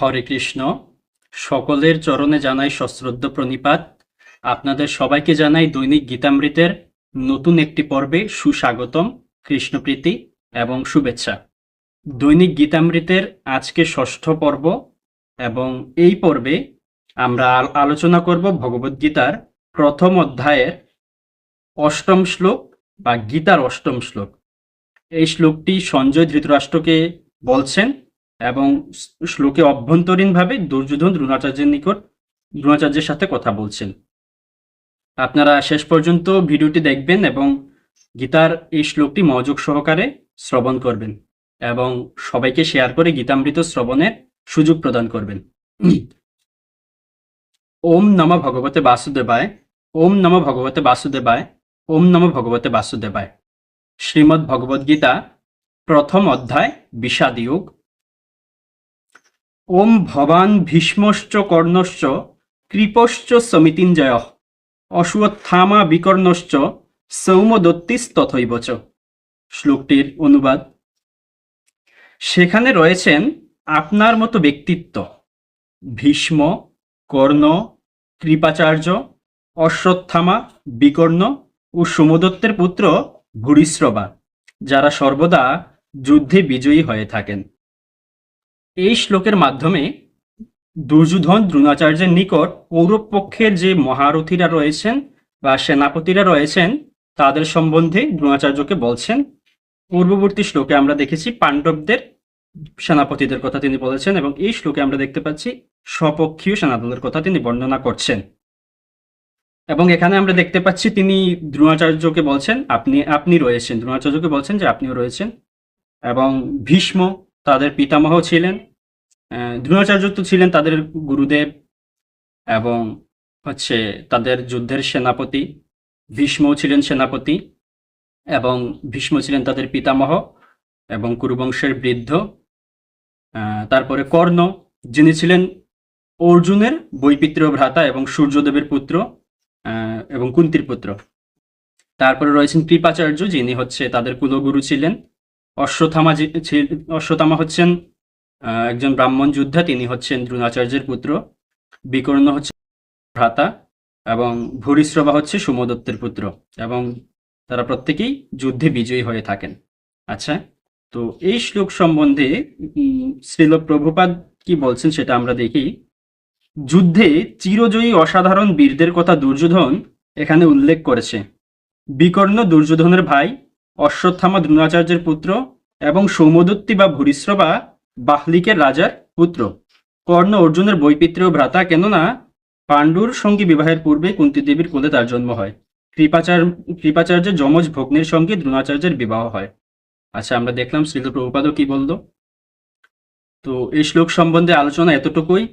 হরে কৃষ্ণ। সকলের চরণে জানাই সশ্রদ্ধ প্রণিপাত। আপনাদের সবাইকে জানাই দৈনিক গীতামৃতের নতুন একটি পর্বে সুস্বাগতম, কৃষ্ণপ্রীতি এবং শুভেচ্ছা। দৈনিক গীতামৃতের আজকে ষষ্ঠ পর্ব এবং এই পর্বে আমরা আল- আলোচনা করব ভগবদ্গীতার প্রথম অধ্যায়ের অষ্টম শ্লোক বা গীতার অষ্টম শ্লোক। এই শ্লোকটি সঞ্জয় ধৃতরাষ্ট্রকে বলছেন এবং শ্লোকে অভ্যন্তরীণভাবে দুর্যোধন দ্রোণাচার্যের নিকট দ্রোণাচার্যের সাথে কথা বলছেন। আপনারা শেষ পর্যন্ত ভিডিওটি দেখবেন এবং গীতার এই শ্লোকটি মনোযোগ সহকারে শ্রবণ করবেন এবং সবাইকে শেয়ার করে গীতামৃত শ্রবণের সুযোগ প্রদান করবেন। ওম নম ভগবতে বাসুদেবায়, ওম নম ভগবতে বাসুদেবায়, ওম নম ভগবতে বাসুদেবায়। শ্রীমদ্ ভগবদ্গীতা প্রথম অধ্যায়, বিষাদয়োগ। ওম ভবান ভীষ্মশ্চ কর্ণশ্চ কৃপশ্চ সমিতিঞ্জয় অশ্বত্থামা বিকর্ণশ্চ সৌমদত্তিস্তথৈব চ। শ্লোকটির অনুবাদ। সেখানে রয়েছেন আপনার মতো ব্যক্তিত্ব। ভীষ্ম, কর্ণ, কৃপাচার্য, অশ্বত্থামা, বিকর্ণ ও সোমদত্তের পুত্র ভূরিশ্রবা, যারা সর্বদা যুদ্ধে বিজয়ী হয়ে থাকেন। এই শ্লোকের মাধ্যমে দুর্যোধন দ্রোণাচার্যের নিকট কৌরব পক্ষের যে মহারথীরা রয়েছেন বা সেনাপতিরা রয়েছেন, তাদের সম্বন্ধে দ্রোণাচার্যকে বলছেন। পূর্ববর্তী শ্লোকে আমরা দেখেছি পাণ্ডবদের সেনাপতিদের কথা তিনি বলেছেন এবং এই শ্লোকে আমরা দেখতে পাচ্ছি স্বপক্ষীয় সেনাদলের কথা তিনি বর্ণনা করছেন। এবং এখানে আমরা দেখতে পাচ্ছি তিনি দ্রোণাচার্যকে বলছেন, আপনি আপনি রয়েছেন, দ্রোণাচার্যকে বলছেন যে আপনিও রয়েছেন। এবং ভীষ্ম তাদের পিতামহ ছিলেন দ্রোণাচার্য তো ছিলেন তাদের গুরুদেব এবং হচ্ছে তাদের যুদ্ধের সেনাপতি ভীষ্মও ছিলেন সেনাপতি এবং ভীষ্ম ছিলেন তাদের পিতামহ এবং কুরুবংশের বৃদ্ধ। তারপরে কর্ণ, যিনি ছিলেন অর্জুনের বৈপিত্র ভ্রাতা এবং সূর্যদেবের পুত্র এবং কুন্তির পুত্র। তারপরে রয়েছেন কৃপাচার্য, যিনি হচ্ছে তাদের কুলগুরু ছিলেন। ছিল- অশ্বত্থামা হচ্ছেন একজন ব্রাহ্মণ যোদ্ধা। তিনি হচ্ছেন দ্রোণাচার্যের পুত্র। বিকর্ণ হচ্ছে ভ্রাতা এবং ভূরিশ্রবা হচ্ছে সুমদত্তের পুত্র এবং তারা প্রত্যেকেই যুদ্ধে বিজয়ী হয়ে থাকেন। আচ্ছা তো এই শ্লোক সম্বন্ধে শ্রীল প্রভুপাদ কি বলছেন সেটা আমরা দেখি। যুদ্ধে চিরজয়ী অসাধারণ বীরদের কথা দুর্যোধন এখানে উল্লেখ করেছে। বিকর্ণ দুর্যোধনের ভাই অশ্বত্থামা দ্রোণাচার্যের পুত্র এবং সৌমদত্তি বা ভূরিশ্রবা বাহলিকের রাজার পুত্র। কর্ণ অর্জুনের বৈপিত্র্য ভ্রাতা, কেননা পাণ্ডুর সঙ্গে বিবাহের পূর্বে কুন্তী দেবীর কোলে তার জন্ম হয়। কৃপাচার, কৃপাচার্যের যমজ ভগ্নের সঙ্গে দ্রোণাচার্যের বিবাহ হয়। আচ্ছা আমরা দেখলাম শ্রীল প্রভুপাদও কি বলল? তো এই শ্লোক সম্বন্ধে আলোচনা এতটুকুই।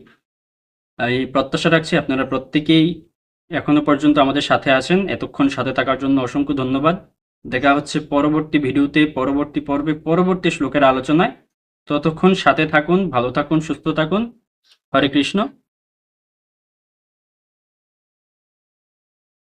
এই প্রত্যাশা রাখছি আপনারা প্রত্যেকেই এখনও পর্যন্ত আমাদের সাথে আছেন। এতক্ষণ সাথে থাকার জন্য অসংখ্য ধন্যবাদ। দেখা হচ্ছে পরবর্তী ভিডিওতে, পরবর্তী পর্বে, পরবর্তী শ্লোকের আলোচনায়। ততক্ষণ সাথে থাকুন, ভালো থাকুন, সুস্থ থাকুন। হরে কৃষ্ণ।